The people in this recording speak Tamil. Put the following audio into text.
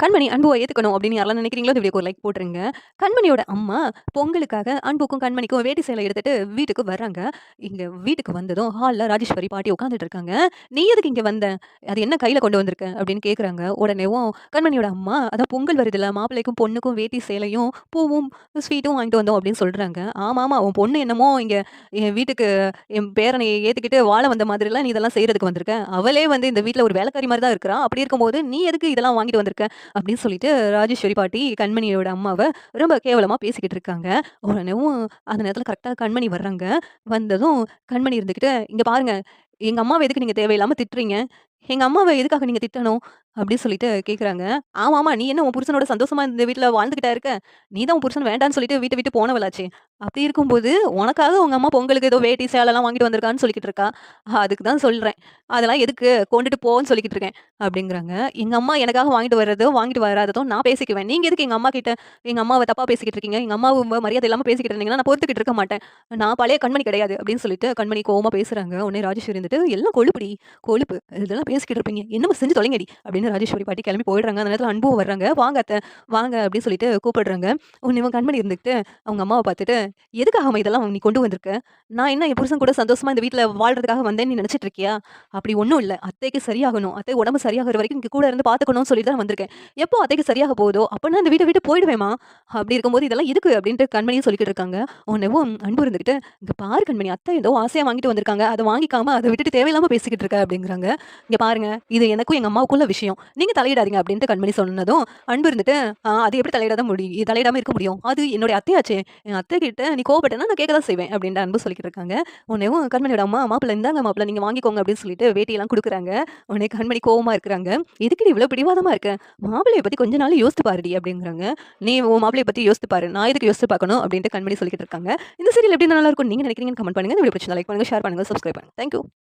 கண்மணி அன்புவை ஏற்றுக்கணும் அப்படின்னு யாரெல்லாம் நினைக்கிறீங்களோ இந்த வீடியோக்கு ஒரு லைக் போட்டுருங்க. கண்மணியோட அம்மா பொங்கலுக்காக அன்புக்கும், கண்மணிக்கும் வேட்டி சேலை எடுத்துட்டு வீட்டுக்கு வர்றாங்க. இங்கே வீட்டுக்கு வந்ததும் ஹாலில் ராஜேஸ்வரி பாட்டி உட்காந்துட்டு இருக்காங்க. "நீ எதுக்கு இங்கே வந்த? அது என்ன கையில் கொண்டு வந்திருக்க?" அப்படின்னு கேட்குறாங்க. உடனேவும் கண்மணியோட அம்மா, "அதான் பொங்கல் வருதுல மாப்பிள்ளைக்கும் பொண்ணுக்கும் வேட்டி சேலையும், பூவும், ஸ்வீட்டும் வாங்கிட்டு வந்தோம்" அப்படின்னு சொல்கிறாங்க ஆமாம் ஆமாம் உன் பொண்ணு என்னமோ இங்கே என் வீட்டுக்கு என் பேரனை ஏற்றுக்கிட்டு வாழ வந்த மாதிரிலாம் நீ இதெல்லாம் செய்கிறதுக்கு வந்திருக்க. அவளே வந்து இந்த வீட்டில் ஒரு வேலைக்காரி மாதிரி தான் இருக்கிறா. அப்படி இருக்கும்போது நீ எதுக்கு இதெல்லாம் வாங்கிட்டு வந்திருக்க?" அப்படின்னு சொல்லிட்டு ராஜேஸ்வரி பாட்டி கண்மணியோட அம்மாவை ரொம்ப கேவலமாக பேசிக்கிட்டு இருக்காங்க. உடனேவும் அந்த நேரத்தில் கரெக்டாக கண்மணி வர்றாங்க. வந்ததும் கண்மணி இருந்துக்கிட்டு இங்கே பாருங்க, எங்கள் அம்மாவை எதுக்கு நீங்கள் தேவையில்லாமல் திட்டுறீங்க? எங்கள் அம்மாவை எதுக்காக நீங்கள் திட்டணும்?" அப்படின்னு சொல்லிட்டு கேட்குறாங்க. "ஆமாமா, நீ என்ன உன் புருஷனோட சந்தோஷமா இந்த வீட்ல வாழ்ந்துகிட்டா இருக்க? நீ தான் உன் புருஷன் வேண்டான்னு சொல்லிட்டு வீட்ட விட்டு போனவளாச்சே! அப்படி இருக்கும்போது, உனக்காக உங்க அம்மா பொங்கலுக்கு ஏதோ வேட்டி, சேலைலாம் வாங்கிட்டு வந்திருக்கான்னு சொல்லிக்கிட்டு இருக்கா. அதுக்கு தான் சொல்றேன். அதெல்லாம் எதுக்கு? கொண்டுட்டு போன்னு சொல்லிக்கிட்டு இருக்கேன்." அப்படிங்கிறாங்க. "எங்க அம்மா எனக்காக வாங்கிட்டு வர்றதோ, வாங்கிட்டு வராததும் நான் பேசிக்குவேன். நீங்க எதுக்கு எங்க அம்மா கிட்ட எங்க அம்மாவ தப்பா பேசிக்கிட்டு இருக்கீங்க? எங்க அம்மாவ மரியாதை இல்லாம பேசிக்கிட்டு இருந்தீங்கன்னா, நான் பொறுத்துக்கிட்டு இருக்க மாட்டேன். நான் பழைய கண்மணி கிடையாது." அப்படின்னு சொல்லிட்டு கண்மணி கோவமா பேசுறாங்க. உடனே ராஜேஸ்வரி இருந்துட்டு, "எல்லாம் கொழுப்புடி, கொழுப்பு. இதெல்லாம் பேசிக்கிட்டு இருப்பீங்க. என்னமோ செஞ்சு தொலைங்கடி." அப்படின்னு ராஜேஸ்வரி பாட்டி கிளம்பி போயிடுறாங்க. அந்த நேரத்தில் அன்பும் வர்றாங்க. "வாங்க அத்த, வாங்க." அப்படின்னு சொல்லிட்டு கூப்பிடுறாங்க. உன் இவன் கண்மணி இருந்துக்கிட்டு அவங்க அம்மாவை பார்த்துட்டு, "எதுக்காகம்மா இதெல்லாம் நீ கொண்டு வந்திருக்க? நான் என்ன என் புருஷன் கூட சந்தோஷமா இந்த வீட்டில் வாழ்றதுக்காக வந்தேன்னு நீ நினைச்சிட்டு இருக்கியா? அப்படி ஒன்றும் இல்லை அத்தைக்கு சரியாகணும். அத்தை உடம்பு சரியாகிற வரைக்கும் இங்கே கூட இருந்து பார்த்துக்கணும்னு சொல்லி தான் வந்திருக்கேன். எப்போ அத்தைக்கு சரியாக போகுதோ, அப்படின்னா இந்த வீட்டை விட்டு போயிடுவேமா அப்படி இருக்கும்போது இதெல்லாம் எதுக்கு?" அப்படின்ட்டு கண்மணியும் சொல்லிக்கிட்டு இருக்காங்க. உன்னவும் அன்பு இருந்துக்கிட்டு இங்கே பாரு கண்மணி, அத்தை ஏதோ ஆசையாக வாங்கிட்டு வந்திருக்காங்க. அதை வாங்கிக்காம அதை விட்டுட்டு தேவையில்லாமல் பேசிக்கிட்டு இருக்க." அப்படிங்கிறாங்க. இங்கே பாருங்க, இது எனக்கும் எங்கள் அம்மாவுக்குள்ள விஷயம். நீங்க தலையிடாதீங்க." அப்படின்ட்டு கண்மணி சொன்னதும், அன்பு இருந்துட்டு, அது எப்படி தலையிடாத முடியும் தலையிடாம இருக்க முடியும்? அது என்னுடைய அத்தையாச்சே. என் அத்தை கிட்ட நீ கோவப்பட்டேன்னா நான் கேட்க தான் செய்வேன்." அப்படின்ட்டு அன்பு சொல்லிட்டு இருக்காங்க. உன்னையும் கண்மணியோட அம்மா, மாப்பிள்ள இந்தாங்க மாப்பிள்ள நீங்க வாங்கிக்கோங்க." அப்படின்னு சொல்லிட்டு வேட்டியெல்லாம் கொடுக்குறாங்க உடனே கண்மணி கோவமா இருக்கிறாங்க. இதுக்கு நீ இவ்வளவு பிடிவாதமா இருக்க? மாப்பிள்ளைய பத்தி கொஞ்ச நாள் யோசித்து பாருடி." அப்படிங்கிறாங்க. "நீ உன் மாப்பிளைய பத்தி யோசித்து பாரு. நான் எதுக்கு யோசிச்சு பார்க்கணும்?" அப்படின்ட்டு கண்மணி சொல்லிட்டு இருக்காங்க. இந்த சீரியல் எப்படி நல்லா இருக்கும் நீங்க நினைக்கிறீங்கன்னு கமெண்ட் பண்ணுங்க. இந்த வீடியோ பிடிச்சிருந்தா லைக் பண்ணுங்க, ஷேர் பண்ணுங்க, சப்ஸ்கிரைப் பண்ணுங்க. Thank you.